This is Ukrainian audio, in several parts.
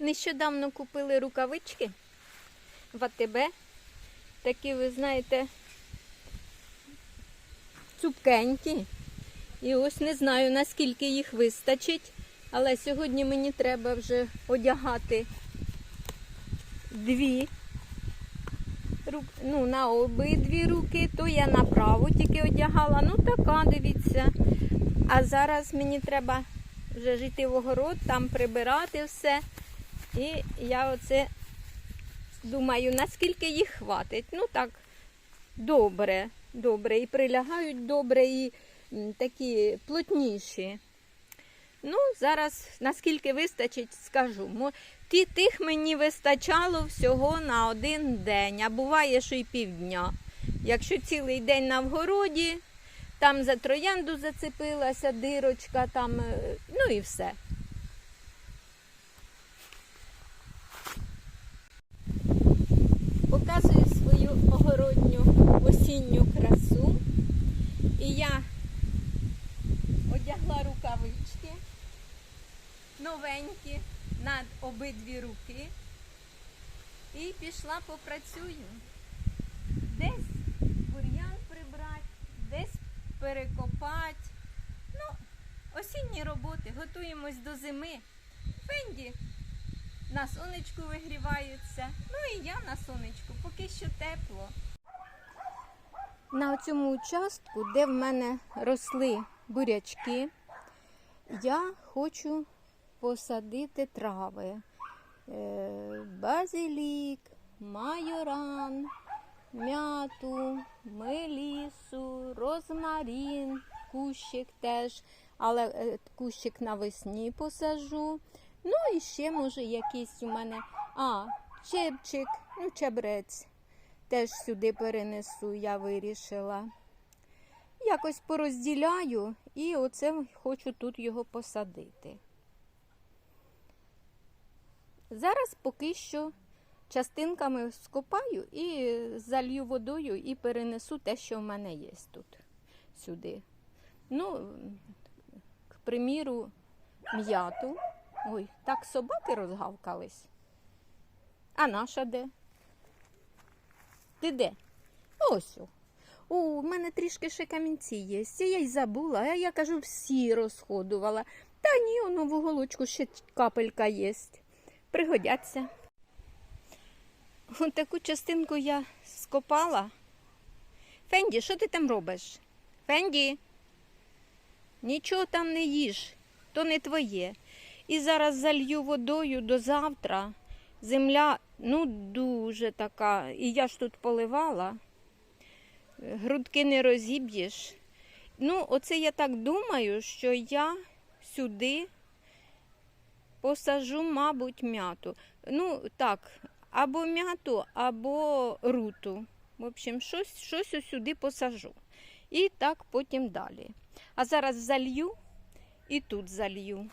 Нещодавно купили рукавички в АТБ. Такі, ви знаєте, цупкенькі. І ось не знаю, наскільки їх вистачить, але сьогодні мені треба вже одягати дві. Ну, на обидві руки, то я на праву тільки одягала. Ну така, дивіться. А зараз мені треба вже ж йти в огород, там прибирати все. І я оце думаю, наскільки їх хватить. Ну так, добре, добре. І прилягають добре, і такі плотніші. Ну, зараз наскільки вистачить, скажу. Тих мені вистачало всього на один день, а буває, що й півдня. Якщо цілий день на вгороді, там за троянду зацепилася дирочка, там, е, ну і все. Показую свою огородню осінню красу. І я одягла рукавички новенькі на обидві руки і пішла попрацюю. Десь бур'ян прибрати, десь перекопати. Ну, осінні роботи, готуємось до зими. Фенді на сонечку вигріваються. Ну і я на сонечку, поки що тепло. На цьому участку, де в мене росли бурячки, я хочу посадити трави. Е, Базилік, майоран, м'яту, мелісу, розмарін, кущик теж, але е, кущик навесні посажу. Ну і ще, може, якийсь у мене. А, чебчик, ну, чебрець. Теж сюди перенесу, я вирішила. Якось порозділяю і оце хочу тут його посадити. Зараз поки що частинками скопаю і залью водою і перенесу те, що в мене є тут сюди. Ну, к приміру, м'яту. Ой, так собаки розгавкались. А наша де? Ти де? Ось. о. У мене трішки ще камінці є. Я й забула, а я кажу, всі розходувала. Та ні, воно в уголочку ще капелька є. Пригодяться. Ось таку частинку я скопала. Фенді, що ти там робиш? Фенді? Нічого там не їж, то не твоє. І зараз залью водою до завтра. Земля ну дуже така. І я ж тут поливала. Грудки не розіб'єш. Ну, оце я так думаю, що я сюди посажу, мабуть, м'яту. Ну, так, або м'яту, або руту. В общем, щось, щось сюди посажу. І так потім далі. А зараз залью і тут залью.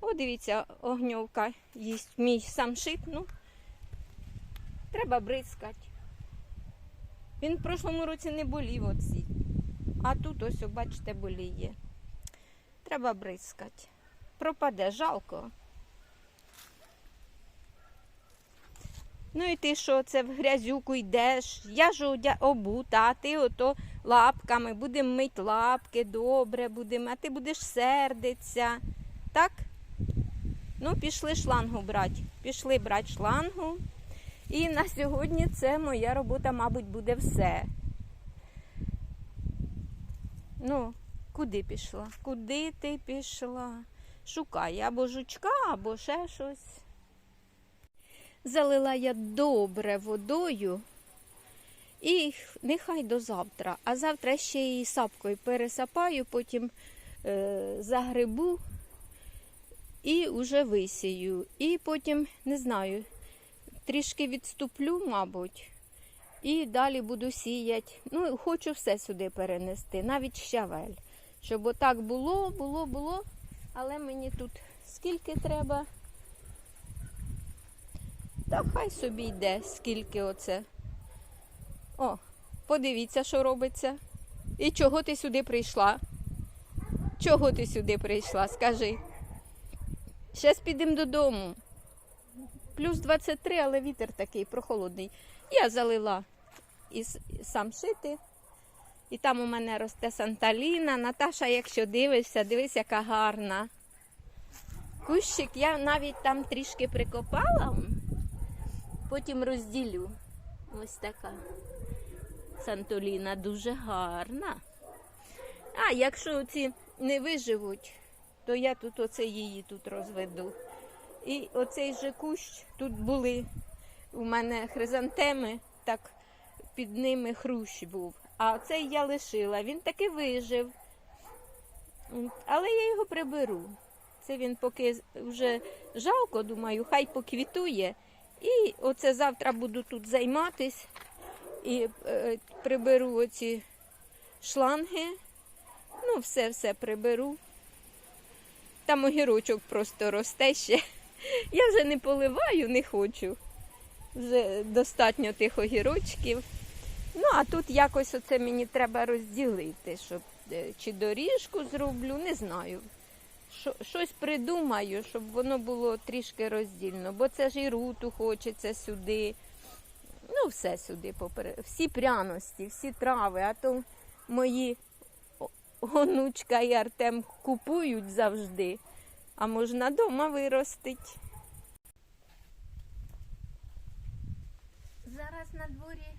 О, дивіться, огньовка їсть мій самшит. Ну, треба бризкати. Він в прошлому році не болів оці. А тут ось, бачите, боліє. Треба бризкати. Пропаде, жалко. Ну і ти що, це в грязюку йдеш? Я ж одя- обута, а ти ото лапками будемо мити лапки, добре будемо, а ти будеш сердитися. Так? Ну, пішли шлангу брати. Пішли брати шлангу. І на сьогодні це моя робота, мабуть, буде все. Ну, куди пішла? Куди ти пішла? Шукай або жучка, або ще щось. Залила я добре водою. І нехай до завтра. А завтра ще її сапкою пересапаю, потім е, загребу і вже висію. І потім, не знаю, трішки відступлю, мабуть, і далі буду сіяти. Ну, хочу все сюди перенести, навіть щавель. Щоб отак було, було, було. Але мені тут скільки треба. Та хай собі йде, скільки оце. О, подивіться, що робиться. І чого ти сюди прийшла? Чого ти сюди прийшла? Скажи. Зараз підемо додому. Плюс 23, але вітер такий прохолодний. Я залила сам шити. І там у мене росте Санталіна. Наташа, якщо дивишся, дивись, яка гарна. Кущик я навіть там трішки прикопала. Потім розділю. Ось така. Сантоліна дуже гарна. А якщо ці не виживуть, то я тут оце її тут розведу. І оцей же кущ, тут були у мене хризантеми, так під ними хрущ був. А цей я лишила. Він таки вижив. Але я його приберу. Це він поки вже жалко, думаю, хай поквітує. І оце завтра буду тут займатись і е, приберу оці шланги. Ну, все-все приберу. Там огірочок просто росте ще. Я вже не поливаю, не хочу. Вже достатньо тих огірочків. Ну, а тут якось оце мені треба розділити, щоб е, чи доріжку зроблю, не знаю. Що, щось придумаю, щоб воно було трішки роздільно, бо це ж і руту хочеться сюди. Ну, все сюди попер... Всі пряності, всі трави, а то мої онучка і Артем купують завжди, а можна дома виростить. Зараз на дворі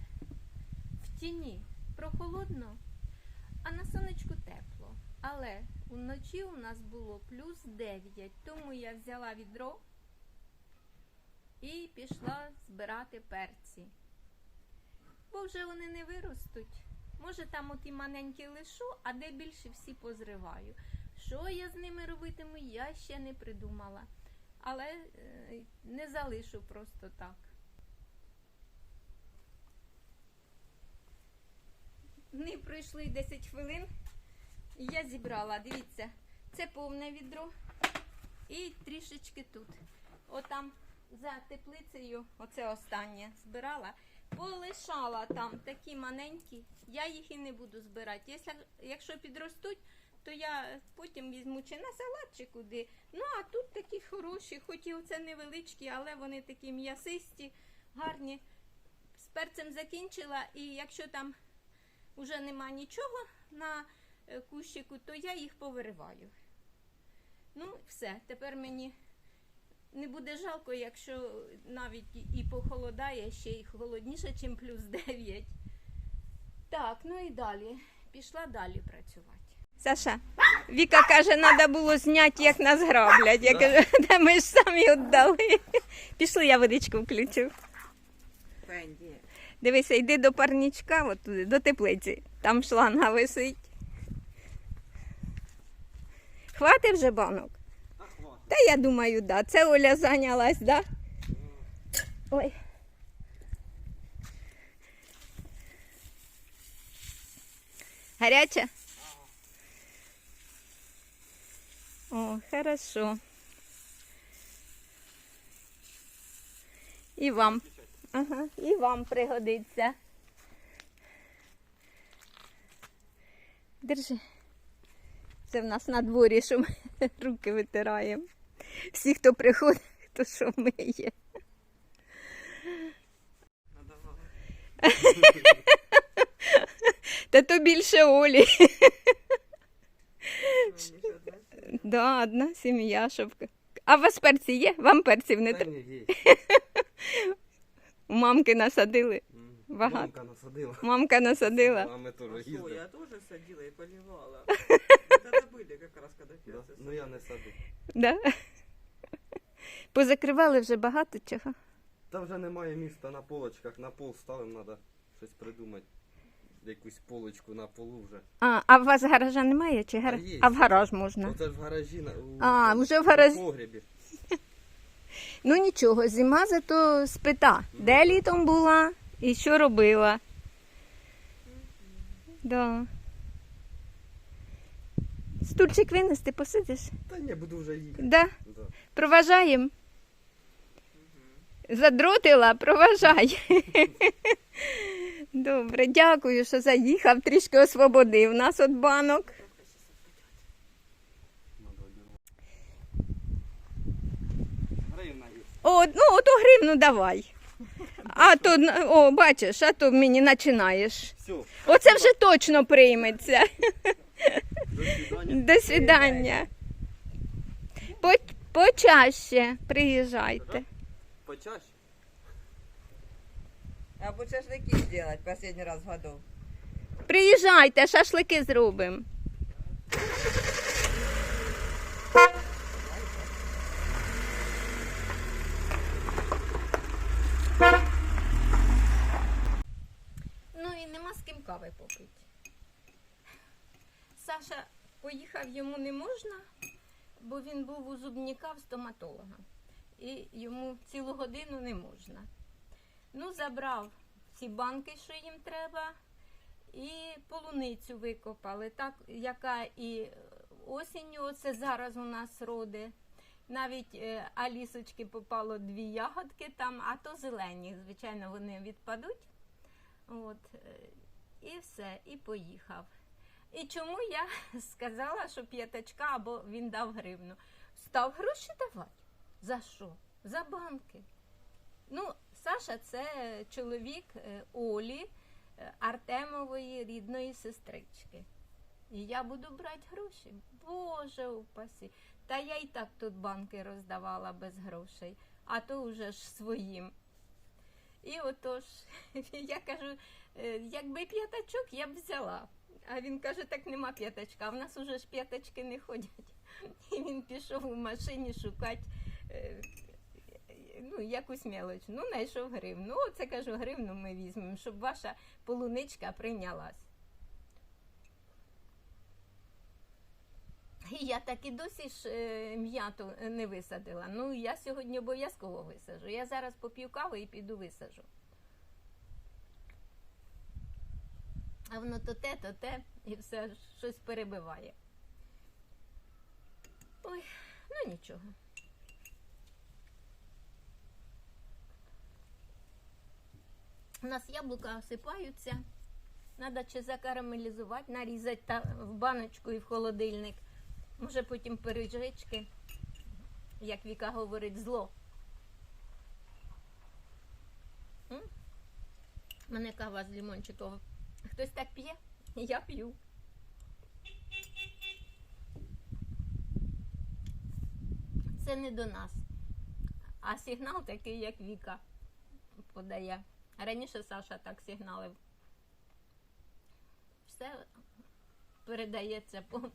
в тіні прохолодно, а на сонечку тепло. Але вночі у нас було плюс 9, тому я взяла відро і пішла збирати перці. Бо вже вони не виростуть. Може, там от і маленькі лишу, а де більше всі позриваю. Що я з ними робитиму, я ще не придумала. Але е, не залишу просто так. Не пройшли 10 хвилин. І я зібрала, дивіться, це повне відро і трішечки тут. Отам за теплицею, оце останнє збирала. Полишала там такі маленькі, я їх і не буду збирати. Якщо, підростуть, то я потім візьму чи на салат, чи куди. Ну, а тут такі хороші, хоч і оце невеличкі, але вони такі м'ясисті, гарні. З перцем закінчила, і якщо там вже нема нічого на е, кущику, то я їх повириваю. Ну, все, тепер мені не буде жалко, якщо навіть і- похолодає, ще й холодніше, ніж плюс 9. Так, ну і далі. Пішла далі працювати. Саша, Віка каже, треба було зняти, як нас граблять. Я кажу, де ми ж самі віддали. Пішли, я водичку включу. Дивися, йди до парнічка, от туди, до теплиці. Там шланга висить. Хватить вже банок? Та я думаю, да. Це Оля зайнялась, да? Ой. Гаряча? О, хорошо. І вам. Ага, і вам пригодиться. Держи. Це в нас на дворі, що ми руки витираємо Всі, хто приходить, то що миє. Надавала. Та то більше Олі. Мені ще одна сім'я. Да, одна сім'я, щоб. А у вас перці є? Вам перців не Та треба. ні, є. У мамки насадили. М. Багато. Мамка насадила. Мамка насадила. А ми теж А что, їздили. я тоже садила и поливала. Это были как раз, когда Да? перцы Ну я не садив. Да? Позакривали вже багато чого. Та вже немає міста на полочках, на пол ставимо, треба щось придумати. Якусь полочку на полу вже. А, а у вас гаража немає? Чи гара... Та є. А в гараж можна? Оце ж в гаражі на у, А, вже в у погребі. Ну нічого, зима зато спита. Де літом була і що робила? Да. Стульчик винести, посидиш? Та ні, буду вже їхати. Да. Да. Проважаємо. Задротила, проважай. Добре, дякую, що заїхав, трішки освободив нас від банок. О, ну, ото гривну давай. А то, о, бачиш, а то мені починаєш. Оце вже точно прийметься. До свидання. Почаще приїжджайте. Почаще. Або шашлыки сделать последний раз в году. Приїжджайте, шашлики зробимо. Ну і нема з ким кави попити. Саша поїхав йому не можна, бо він був у зубніка в стоматолога. І йому цілу годину не можна. Ну, забрав ці банки, що їм треба, і полуницю викопали, так, яка і осінню, оце зараз у нас роди. Навіть е, Алісочки попало дві ягодки там, а то зелені, звичайно, вони відпадуть. От, е, і все, і поїхав. І чому я сказала, що п'ятачка або він дав гривну? Став гроші давати. За що? За банки. Ну, Саша це чоловік е, Олі, е, Артемової рідної сестрички. І я буду брати гроші. Боже упасі. Та я і так тут банки роздавала без грошей, а то вже ж своїм. І отож, я кажу, «Е, якби п'ятачок, я б взяла. А він каже, так нема п'ятачка, в нас уже ж п'ятачки не ходять. І він пішов у машині шукати ну, якусь мелоч. Ну, знайшов гривну. Ну, оце кажу, гривну ми візьмемо, щоб ваша полуничка прийнялась. І я так і досі ж е, м'яту не висадила. Ну, я сьогодні обов'язково висажу. Я зараз поп'ю кави і піду висажу. А воно то те, то те, і все щось перебиває. Ой, ну нічого. У нас яблука осипаються. Треба чи закарамелізувати, нарізати та в баночку і в холодильник. Може потім пиріжечки, як Віка говорить, зло. М? Мене кава з лимончиком. Хтось так п'є? Я п'ю. Це не до нас. А сигнал такий, як Віка подає. Раніше Саша так сигналив. Все передається по,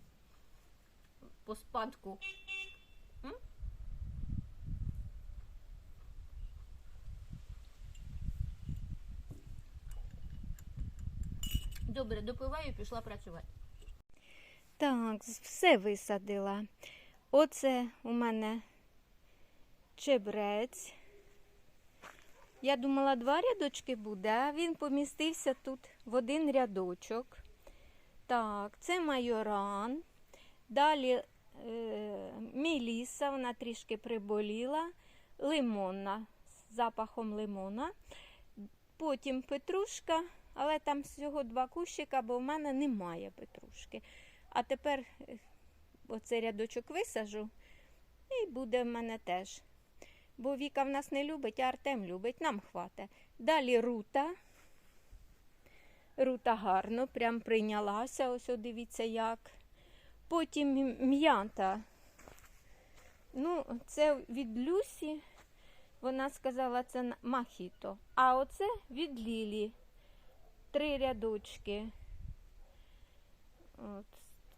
по спадку. Добре, допиваю і пішла працювати. Так, все висадила. Оце у мене чебрець. Я думала, два рядочки буде, а він помістився тут в один рядочок. Так, це майоран. Далі е, міліса, вона трішки приболіла, лимонна з запахом лимона. Потім петрушка, але там всього два кущика, бо в мене немає петрушки. А тепер е, оцей рядочок висажу і буде в мене теж. Бо Віка в нас не любить, а Артем любить, нам хватить. Далі рута. Рута гарно, прям прийнялася, ось дивіться як. Потім м'ята. Ну, це від Люсі. Вона сказала, це махіто. А оце від Лілі. Три рядочки. От,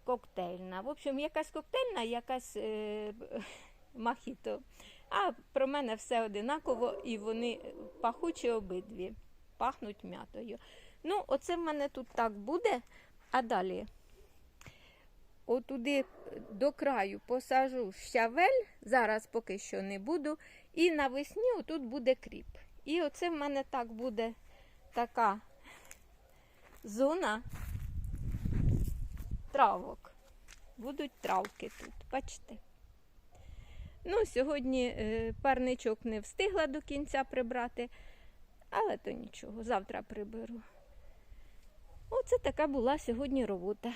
коктейльна. В общем, якась коктейльна, якась е, махіто. А про мене все одинаково, і вони пахучі обидві, пахнуть м'ятою. Ну, оце в мене тут так буде, а далі отуди до краю посажу щавель, зараз поки що не буду. І навесні отут буде кріп. І оце в мене так буде така зона травок. Будуть травки тут, бачите. Ну, сьогодні е, парничок не встигла до кінця прибрати, але то нічого, завтра приберу. Оце така була сьогодні робота.